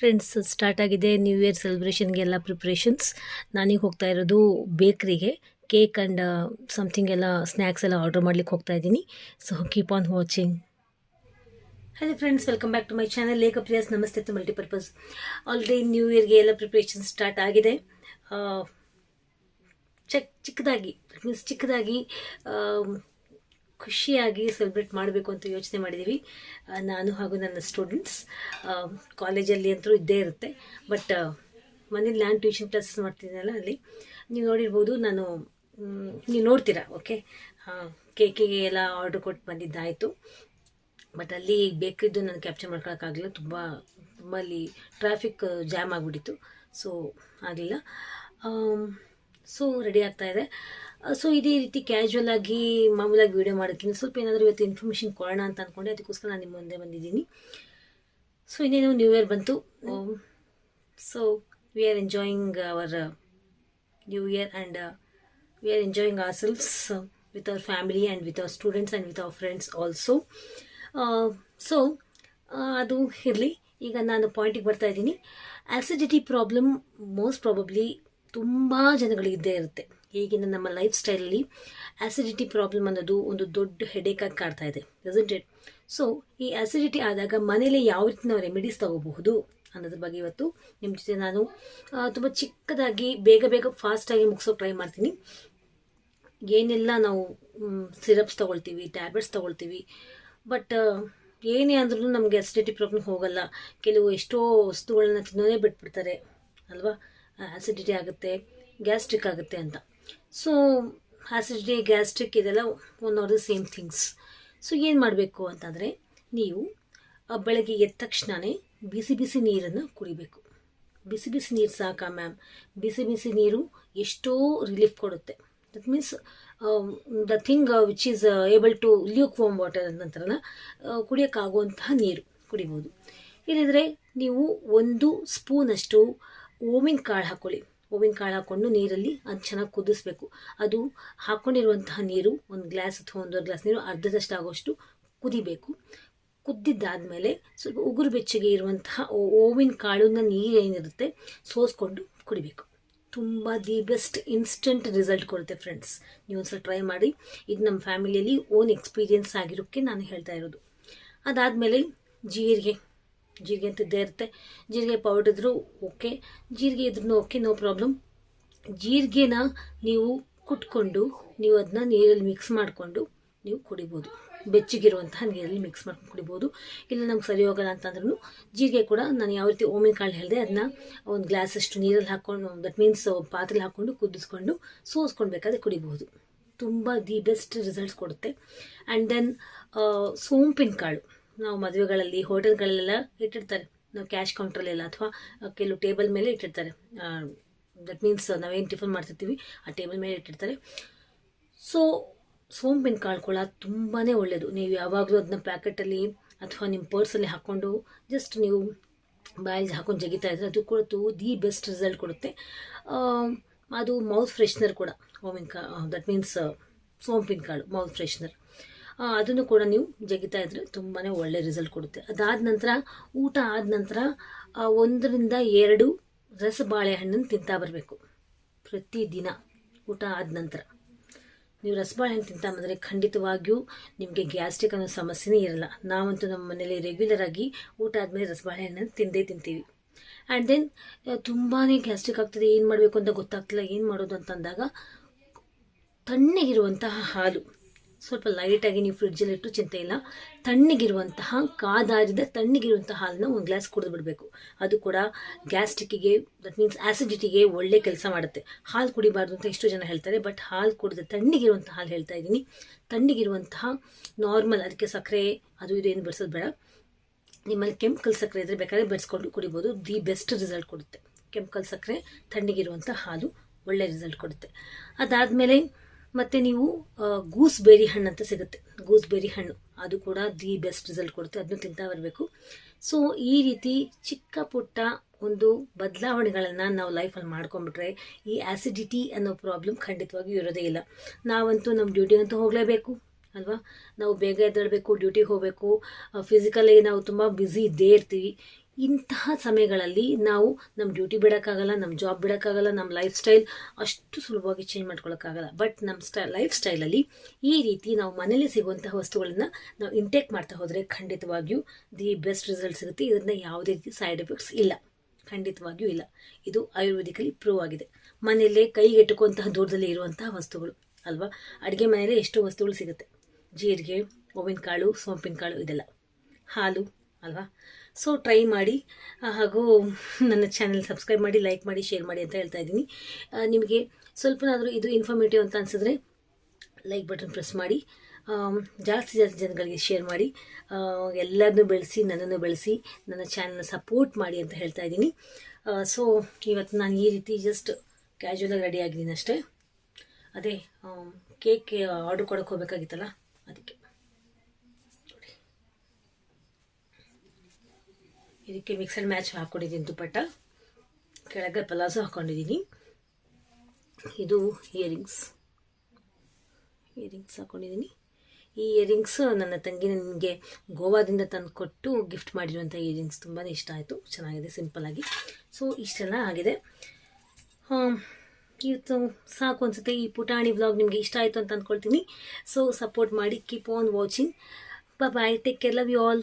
Friends start ಆಗಿದೆ new year ಸೆಲೆಬ್ರೇಷನ್ಗೆಲ್ಲ preparations ನಾನೀಗ ಹೋಗ್ತಾ ಇರೋದು ಬೇಕ್ರಿಗೆ ಕೇಕ್ ಆ್ಯಂಡ್ ಸಮಥಿಂಗ್ ಎಲ್ಲ ಸ್ನ್ಯಾಕ್ಸ್ ಎಲ್ಲ ಆರ್ಡರ್ ಮಾಡ್ಲಿಕ್ಕೆ ಹೋಗ್ತಾ ಇದ್ದೀನಿ. So keep on watching hello friends welcome back to my channel Lekha Priya's namaste ತು ಮಲ್ಟಿಪರ್ಪಸ್ ಆಲ್ರೆಡಿ ನ್ಯೂ ಇಯರ್ಗೆ ಎಲ್ಲ ಪ್ರಿಪ್ರೇಷನ್ ಸ್ಟಾರ್ಟ್ ಆಗಿದೆ. ಚಕ್ ಚಿಕ್ ಚಿಕ್ಕದಾಗಿ ಮೀನ್ಸ್ ಚಿಕ್ಕದಾಗಿ ಆಮ್, ಖುಷಿಯಾಗಿ ಸೆಲೆಬ್ರೇಟ್ ಮಾಡಬೇಕು ಅಂತ ಯೋಚನೆ ಮಾಡಿದ್ದೀವಿ ನಾನು ಹಾಗೂ ನನ್ನ ಸ್ಟೂಡೆಂಟ್ಸ್ ಕಾಲೇಜಲ್ಲಿ ಅಂತೂ ಇದ್ದೇ ಇರುತ್ತೆ. ಬಟ್ ಮನೇಲಿ ನಾನು ಟ್ಯೂಷನ್ ಕ್ಲಾಸಸ್ ಮಾಡ್ತಿದ್ದೀನಲ್ಲ ಅಲ್ಲಿ, ನೀವು ನೋಡಿರ್ಬೋದು ನಾನು ನೀವು ನೋಡ್ತೀರಾ ಓಕೆ ಕೇಕಿಗೆ ಎಲ್ಲ ಆರ್ಡ್ರ್ ಕೊಟ್ಟು ಬಂದಿದ್ದಾಯಿತು. ಬಟ್ ಅಲ್ಲಿ ಬೇಕಿದ್ದು ನಾನು ಕ್ಯಾಪ್ಚರ್ ಮಾಡ್ಕೊಳಕ್ಕಾಗಲಿಲ್ಲ. ತುಂಬ ತುಂಬ ಅಲ್ಲಿ ಟ್ರಾಫಿಕ್ ಜಾಮ್ ಆಗಿಬಿಟ್ಟಿತ್ತು. ಸೊ ಆಗಲಿಲ್ಲ. ಸೊ ರೆಡಿ ಆಗ್ತಾ ಇದೆ. ಸೊ ಇದೇ ರೀತಿ ಕ್ಯಾಶುವಲ್ ಆಗಿ ಮಾಮೂಲಾಗಿ ವೀಡಿಯೋ ಮಾಡೋಕ್ಕಿಂತ ಸ್ವಲ್ಪ ಏನಾದರೂ ಇವತ್ತು ಇನ್ಫಾರ್ಮೇಷನ್ ಕೊಡೋಣ ಅಂತ ಅಂದ್ಕೊಂಡೆ ಅದಕ್ಕೋಸ್ಕರ ನಾನು ನಿಮ್ಮ ಮುಂದೆ ಬಂದಿದ್ದೀನಿ. ಸೊ ಇನ್ನೇನು ನ್ಯೂ ಇಯರ್ ಬಂತು. So we are enjoying our new year and we are enjoying ourselves with our family and with our students and with our friends also so ಅದು ಇರಲಿ. ಈಗ ನಾನು ಪಾಯಿಂಟಿಗೆ ಬರ್ತಾ ಇದ್ದೀನಿ. ಆ್ಯಸಿಡಿಟಿ ಪ್ರಾಬ್ಲಮ್ ಮೋಸ್ಟ್ ಪ್ರಾಬಬ್ಲಿ ತುಂಬ ಜನಗಳು ಇದ್ದೇ ಇರುತ್ತೆ. ಈಗಿನ ನಮ್ಮ ಲೈಫ್ ಸ್ಟೈಲಲ್ಲಿ ಆ್ಯಸಿಡಿಟಿ ಪ್ರಾಬ್ಲಮ್ ಅನ್ನೋದು ಒಂದು ದೊಡ್ಡ ಹೆಡೇಕಾಗಿ ಕಾಡ್ತಾ ಇದೆ ಇಟ್ ಸೊ ಈ ಆ್ಯಸಿಡಿಟಿ ಆದಾಗ ಮನೇಲಿ ಯಾವ ರೀತಿ ನಾವು ರೆಮಿಡೀಸ್ ತಗೋಬಹುದು ಅನ್ನೋದ್ರ ಬಗ್ಗೆ ಇವತ್ತು ನಿಮ್ಮ ಜೊತೆ ನಾನು ತುಂಬ ಚಿಕ್ಕದಾಗಿ ಬೇಗ ಬೇಗ ಫಾಸ್ಟಾಗಿ ಮುಗಿಸೋ ಟ್ರೈ ಮಾಡ್ತೀನಿ. ಏನೆಲ್ಲ ನಾವು ಸಿರಪ್ಸ್ ತೊಗೊಳ್ತೀವಿ ಟ್ಯಾಬ್ಲೆಟ್ಸ್ ತೊಗೊಳ್ತೀವಿ ಬಟ್ ಏನೇ ಅಂದ್ರೂ ನಮಗೆ ಅಸಿಡಿಟಿ ಪ್ರಾಬ್ಲಮ್ ಹೋಗಲ್ಲ. ಕೆಲವು ಎಷ್ಟೋ ವಸ್ತುಗಳನ್ನ ತಿನ್ನೋದೇ ಬಿಟ್ಬಿಡ್ತಾರೆ, ಅಲ್ವಾ? ಆಸಿಡಿಟಿ ಆಗುತ್ತೆ ಗ್ಯಾಸ್ಟ್ರಿಕ್ ಆಗುತ್ತೆ ಅಂತ. ಸೊ ಆ್ಯಸಿಡಿಟಿ ಗ್ಯಾಸ್ಟ್ರಿಕ್ ಇದೆಲ್ಲ one or the same things so ಏನು ಮಾಡಬೇಕು ಅಂತಂದರೆ, ನೀವು ಬೆಳಗ್ಗೆ ಎದ್ದ ತಕ್ಷಣವೇ ಬಿಸಿ ಬಿಸಿ ನೀರನ್ನು ಕುಡಿಬೇಕು. ಬಿಸಿ ಬಿಸಿ ನೀರು ಸಾಕ ಮ್ಯಾಮ್ ಬಿಸಿ ಬಿಸಿ ನೀರು ಎಷ್ಟೋ ರಿಲೀಫ್ ಕೊಡುತ್ತೆ. That means the thing which is able to lukewarm water ಅಂತಾರಲ್ಲ ಕುಡಿಯೋಕ್ಕಾಗುವಂತಹ ನೀರು ಕುಡಿಬೋದು. ಇಲ್ಲದ್ರೆ ನೀವು ಒಂದು ಸ್ಪೂನಷ್ಟು ಓವಿನ ಕಾಳು ಹಾಕ್ಕೊಳ್ಳಿ ಓವಿನ ಕಾಳು ಹಾಕ್ಕೊಂಡು ನೀರಲ್ಲಿ ಅದು ಚೆನ್ನಾಗಿ ಕುದಿಸ್ಬೇಕು. ಅದು ಹಾಕ್ಕೊಂಡಿರುವಂತಹ ನೀರು, ಒಂದು ಗ್ಲಾಸ್ ಅಥವಾ ಒಂದೂವರೆ ಗ್ಲಾಸ್ ನೀರು ಅರ್ಧದಷ್ಟು ಆಗೋಷ್ಟು ಕುದಿಬೇಕು. ಕುದ್ದಿದ್ದಾದಮೇಲೆ ಸ್ವಲ್ಪ ಉಗುರು ಬೆಚ್ಚಗೆ ಇರುವಂತಹ ಓವಿನ ಕಾಳಿನ ನೀರು ಏನಿರುತ್ತೆ ಸೋಸ್ಕೊಂಡು ಕುಡಿಬೇಕು. ತುಂಬ ದಿ ಬೆಸ್ಟ್ ಇನ್ಸ್ಟೆಂಟ್ ರಿಸಲ್ಟ್ ಕೊಡುತ್ತೆ ಫ್ರೆಂಡ್ಸ್. ನೀವು ಒಂದ್ಸಲ ಟ್ರೈ ಮಾಡಿ. ಇದು ನಮ್ಮ ಫ್ಯಾಮಿಲಿಯಲ್ಲಿ ಓನ್ ಎಕ್ಸ್ಪೀರಿಯೆನ್ಸ್ ಆಗಿರೋಕ್ಕೆ ನಾನು ಹೇಳ್ತಾ ಇರೋದು. ಅದಾದಮೇಲೆ ಜೀರಿಗೆ. ಜೀರಿಗೆ ಅಂತ ಇದ್ದೇ ಇರುತ್ತೆ. ಜೀರಿಗೆ ಪೌಡರ್ ಓಕೆ ಜೀರಿಗೆ ಇದ್ರೂ ಓಕೆ ನೋ ಪ್ರಾಬ್ಲಮ್ ಜೀರಿಗೆನ ನೀವು ಕುಟ್ಕೊಂಡು, ನೀವು ಅದನ್ನ ನೀರಲ್ಲಿ ಮಿಕ್ಸ್ ಮಾಡಿಕೊಂಡು ನೀವು ಕುಡಿಬೋದು. ಬೆಚ್ಚಗಿರುವಂತಹ ನೀರಲ್ಲಿ ಮಿಕ್ಸ್ ಮಾಡ್ಕೊಂಡು ಕುಡಿಬೋದು. ಇಲ್ಲ ನಮ್ಗೆ ಸರಿ ಹೋಗಲ್ಲ ಅಂತಂದ್ರೂ ಜೀರಿಗೆ ಕೂಡ ನಾನು ಯಾವ ರೀತಿ ಓಮಿನ ಕಾಳು ಹೇಳಿದೆ ಅದನ್ನ ಒಂದು ಗ್ಲಾಸ್ ಅಷ್ಟು ನೀರಲ್ಲಿ ಹಾಕ್ಕೊಂಡು ದಟ್ ಮೀನ್ಸ್ ಪಾತ್ರೆಲಿ ಹಾಕ್ಕೊಂಡು ಕುದಿಸ್ಕೊಂಡು ಸೋಸ್ಕೊಂಡು ಬೇಕಾದ್ರೆ ಕುಡಿಬೋದು. ತುಂಬ ದಿ ಬೆಸ್ಟ್ ರಿಸಲ್ಟ್ಸ್ ಕೊಡುತ್ತೆ. ಆ್ಯಂಡ್ ದೆನ್ ಸೋಂಪಿನ ಕಾಳು ನಾವು ಮದುವೆಗಳಲ್ಲಿ, ಹೋಟೆಲ್ಗಳಲ್ಲೆಲ್ಲ ಇಟ್ಟಿರ್ತಾರೆ ನಾವು ಕ್ಯಾಶ್ ಕೌಂಟ್ರಲ್ಲೆಲ್ಲ ಅಥವಾ ಕೆಲವು ಟೇಬಲ್ ಮೇಲೆ ಇಟ್ಟಿರ್ತಾರೆ ದಟ್ ಮೀನ್ಸ್ ನಾವೇನು ಟಿಫನ್ ಮಾಡ್ತಿರ್ತೀವಿ, ಆ ಟೇಬಲ್ ಮೇಲೆ ಇಟ್ಟಿರ್ತಾರೆ ಸೊ ಸೋಂಪಿನ ಕಾಳು ಕೂಡ ತುಂಬಾ ಒಳ್ಳೆಯದು ನೀವು ಯಾವಾಗಲೂ ಅದನ್ನ ಪ್ಯಾಕೆಟಲ್ಲಿ ಅಥವಾ ನಿಮ್ಮ ಪರ್ಸಲ್ಲಿ ಹಾಕ್ಕೊಂಡು ಜಸ್ಟ್ ನೀವು ಬಾಯಲ್ಲಿ ಹಾಕೊಂಡು ಜಗಿತಾ ಇದ್ರೆ ಅದು ಕೂಡ ದಿ ಬೆಸ್ಟ್ ರಿಸಲ್ಟ್ ಕೊಡುತ್ತೆ. ಅದು ಮೌತ್ ಫ್ರೆಶ್ನರ್ ಕೂಡ. ಓಮಿನ್ ಕಾ ದಟ್ ಮೀನ್ಸ್ ಸೋಂಪಿನ ಕಾಳು ಮೌತ್ ಫ್ರೆಶ್ನರ್ ಅದನ್ನು ಕೂಡ ನೀವು ಜಗಿತಾ ಇದ್ರೆ ತುಂಬಾ ಒಳ್ಳೆ ರಿಸಲ್ಟ್ ಕೊಡುತ್ತೆ. ಅದಾದ ನಂತರ, ಊಟ ಆದ ನಂತರ ಒಂದರಿಂದ ಎರಡು ರಸ ಬಾಳೆಹಣ್ಣನ್ನು ತಿಂತಾ ಬರಬೇಕು. ಪ್ರತಿದಿನ ಊಟ ಆದ ನಂತರ. ನೀವು ರಸಬಾಳೆಹಣ್ಣು ತಿಂತಾ ಬಂದರೆ ಖಂಡಿತವಾಗಿಯೂ ನಿಮಗೆ ಗ್ಯಾಸ್ಟ್ರಿಕ್ ಅನ್ನೋ ಸಮಸ್ಯೆನೇ ಇರಲ್ಲ. ನಾವಂತೂ ನಮ್ಮ ಮನೇಲಿ ರೆಗ್ಯುಲರ್ ಆಗಿ ಊಟ ಆದಮೇಲೆ ರಸಬಾಳೆಹಣ್ಣನ್ನು ತಿಂದೇ ತಿಂತೀವಿ. ಆ್ಯಂಡ್ ದೆನ್ ತುಂಬಾ ಗ್ಯಾಸ್ಟ್ರಿಕ್ ಆಗ್ತದೆ. ಏನು ಮಾಡಬೇಕು ಅಂತ ಗೊತ್ತಾಗ್ತಿಲ್ಲ. ಏನು ಮಾಡೋದು ಅಂತಂದಾಗ ತಣ್ಣಗಿರುವಂತಹ ಹಾಲು. ಸ್ವಲ್ಪ ಲೈಟಾಗಿ ನೀವು ಫ್ರಿಡ್ಜಲ್ಲಿ ಇಟ್ಟು ಚಿಂತೆ ಇಲ್ಲ. ತಣ್ಣಗಿರುವಂತಹ, ಕಾದಾರಿದ ತಣ್ಣಗಿರುವಂತಹ ಹಾಲನ್ನ ಒಂದು ಗ್ಲಾಸ್ ಕುಡಿದು ಬಿಡಬೇಕು. ಅದು ಕೂಡ ಗ್ಯಾಸ್ಟ್ರಿಕ್ಕಿಗೆ ದಟ್ ಮೀನ್ಸ್ ಆಸಿಡಿಟಿಗೆ ಒಳ್ಳೆ ಕೆಲಸ ಮಾಡುತ್ತೆ. ಹಾಲು ಕುಡಿಬಾರ್ದು ಅಂತ ಎಷ್ಟೋ ಜನ ಹೇಳ್ತಾರೆ ಬಟ್ ಹಾಲು ಕುಡಿದ ತಣ್ಣಗಿರುವಂಥ ಹಾಲು ಹೇಳ್ತಾ ಇದ್ದೀನಿ. ತಣ್ಣಗಿರುವಂತಹ ನಾರ್ಮಲ್ ಅದಕ್ಕೆ ಸಕ್ಕರೆ, ಅದು ಇದು ಏನು ಬೇಡ. ನಿಮ್ಮಲ್ಲಿ ಕೆಮಿಕಲ್ ಸಕ್ಕರೆ ಇದ್ರೆ ಬೇಕಾದ್ರೆ ಬೆರೆಸ್ಕೊಂಡು ಕುಡಿಬೋದು. ದಿ ಬೆಸ್ಟ್ ರಿಸಲ್ಟ್ ಕೊಡುತ್ತೆ. ಕೆಮಿಕಲ್ ಸಕ್ಕರೆ ತಣ್ಣಗಿರುವಂಥ ಹಾಲು ಒಳ್ಳೆ ರಿಸಲ್ಟ್ ಕೊಡುತ್ತೆ. ಅದಾದಮೇಲೆ ಮತ್ತೆ ನೀವು ಗೂಸ್ಬೆರಿ ಹಣ್ಣು ಅಂತ ಸಿಗುತ್ತೆ. ಗೂಸ್ಬೆರಿ ಹಣ್ಣು. ಅದು ಕೂಡ ದಿ ಬೆಸ್ಟ್ ರಿಸಲ್ಟ್ ಕೊಡುತ್ತೆ. ಅದನ್ನು ತಿಂತಾ ಬರಬೇಕು. ಸೊ, ಈ ರೀತಿ ಚಿಕ್ಕ ಪುಟ್ಟ ಒಂದು ಬದಲಾವಣೆಗಳನ್ನು ನಾವು ಲೈಫಲ್ಲಿ ಮಾಡ್ಕೊಂಡ್ಬಿಟ್ರೆ ಈ ಆ್ಯಸಿಡಿಟಿ ಅನ್ನೋ ಪ್ರಾಬ್ಲಮ್ ಖಂಡಿತವಾಗಿಯೂ ಇರೋದೇ ಇಲ್ಲ. ನಾವಂತೂ ನಮ್ಮ ಡ್ಯೂಟಿ ಅಂತೂ ಹೋಗಲೇಬೇಕು, ಅಲ್ವಾ? ನಾವು ಬೇಗ ಎದ್ದೇಳಬೇಕು ಡ್ಯೂಟಿಗೆ ಹೋಗಬೇಕು. ಫಿಸಿಕಲಿ ನಾವು ತುಂಬ ಬ್ಯುಸಿ ಇದ್ದೇ ಇರ್ತೀವಿ. ಇಂತಹ ಸಮಯಗಳಲ್ಲಿ ನಾವು ನಮ್ಮ ಡ್ಯೂಟಿ ಬಿಡೋಕ್ಕಾಗಲ್ಲ ನಮ್ಮ ಜಾಬ್ ಬಿಡೋಕ್ಕಾಗಲ್ಲ ನಮ್ಮ ಲೈಫ್ ಸ್ಟೈಲ್ ಅಷ್ಟು ಸುಲಭವಾಗಿ ಚೇಂಜ್ ಮಾಡ್ಕೊಳ್ಳೋಕ್ಕಾಗಲ್ಲ ಬಟ್ ನಮ್ಮ ಸ್ಟೈ ಲೈಫ್ ಸ್ಟೈಲಲ್ಲಿ ಈ ರೀತಿ ನಾವು ಮನೇಲಿ ಸಿಗುವಂತಹ ವಸ್ತುಗಳನ್ನು ನಾವು ಇಂಟೇಕ್ ಮಾಡ್ತಾ ಹೋದರೆ ಖಂಡಿತವಾಗಿಯೂ ದಿ ಬೆಸ್ಟ್ ರಿಸಲ್ಟ್ ಸಿಗುತ್ತೆ. ಇದರಿಂದ ಯಾವುದೇ ರೀತಿ ಸೈಡ್ ಎಫೆಕ್ಟ್ಸ್ ಇಲ್ಲ. ಖಂಡಿತವಾಗಿಯೂ ಇಲ್ಲ. ಇದು ಆಯುರ್ವೇದಿಕಲಿ ಪ್ರೂವ್ ಆಗಿದೆ. ಮನೆಯಲ್ಲೇ ಕೈಗೆಟುಕುವಂತಹ ದೂರದಲ್ಲಿ ಇರುವಂತಹ ವಸ್ತುಗಳು, ಅಲ್ವಾ? ಅಡುಗೆ ಮನೆಯಲ್ಲೇ ಎಷ್ಟೋ ವಸ್ತುಗಳು ಸಿಗುತ್ತೆ. ಜೀರಿಗೆ ಓವಿನ ಕಾಳು ಸೋಂಪಿನ ಕಾಳು ಇದೆಲ್ಲ. ಹಾಲು ಅಲ್ವಾ? ಸೊ ಟ್ರೈ ಮಾಡಿ. ಹಾಗೂ ನನ್ನ ಚಾನೆಲ್ ಸಬ್ಸ್ಕ್ರೈಬ್ ಮಾಡಿ ಲೈಕ್ ಮಾಡಿ ಶೇರ್ ಮಾಡಿ ಅಂತ ಹೇಳ್ತಾ ಇದ್ದೀನಿ. ನಿಮಗೆ ಸ್ವಲ್ಪನಾದರೂ ಇದು ಇನ್ಫಾರ್ಮೇಟಿವ್ ಅಂತ ಅನಿಸಿದ್ರೆ ಲೈಕ್ ಬಟನ್ ಪ್ರೆಸ್ ಮಾಡಿ. ಜಾಸ್ತಿ ಜಾಸ್ತಿ ಜನಗಳಿಗೆ ಶೇರ್ ಮಾಡಿ. ಎಲ್ಲರನ್ನೂ ಬೆಳೆಸಿ, ನನ್ನನ್ನು ಬೆಳೆಸಿ, ನನ್ನ ಚಾನಲ್ನ ಸಪೋರ್ಟ್ ಮಾಡಿ ಅಂತ ಹೇಳ್ತಾ ಇದ್ದೀನಿ. ಸೊ ಇವತ್ತು ನಾನು ಈ ರೀತಿ ಜಸ್ಟ್ ಕ್ಯಾಶುವಲಾಗಿ ರೆಡಿ ಆಗಿದ್ದೀನಿ ಅಷ್ಟೇ. ಅದೇ ಕೇಕ್ ಆರ್ಡ್ರ್ ಕೊಡೋಕ್ಕೆ ಹೋಗ್ಬೇಕಾಗಿತ್ತಲ್ಲ ಅದಕ್ಕೆ ನೋಡಿ. ಇದಕ್ಕೆ ಮಿಕ್ಸರ್ ಮ್ಯಾಚ್ ಹಾಕ್ಕೊಂಡಿದ್ದೀನಿ ದುಪ್ಪಟ್ಟ ಕೆಳಗೆ ಪಲಾಸು ಹಾಕ್ಕೊಂಡಿದ್ದೀನಿ. ಇದು ಇಯರಿಂಗ್ಸ್ ಇಯರಿಂಗ್ಸ್ ಹಾಕ್ಕೊಂಡಿದ್ದೀನಿ. ಈ ಇಯರಿಂಗ್ಸ್ ನನ್ನ ತಂಗಿ ನನಗೆ ಗೋವಾದಿಂದ ತಂದು ಕೊಟ್ಟು ಗಿಫ್ಟ್ ಮಾಡಿರುವಂಥ ಇಯರಿಂಗ್ಸ್ ತುಂಬಾ ಇಷ್ಟ ಆಯಿತು. ಚೆನ್ನಾಗಿದೆ ಸಿಂಪಲ್ಲಾಗಿ ಸೊ ಇಷ್ಟೆಲ್ಲ ಆಗಿದೆ. ಇವತ್ತು ಸಾಕು ಅನಿಸುತ್ತೆ. ಈ ಪುಟಾಣಿ ವ್ಲಾಗ್ ನಿಮಗೆ ಇಷ್ಟ ಆಯಿತು ಅಂತ ಅಂದ್ಕೊಳ್ತೀನಿ ಸೊ ಸಪೋರ್ಟ್ ಮಾಡಿ keep on watching bye take care love you all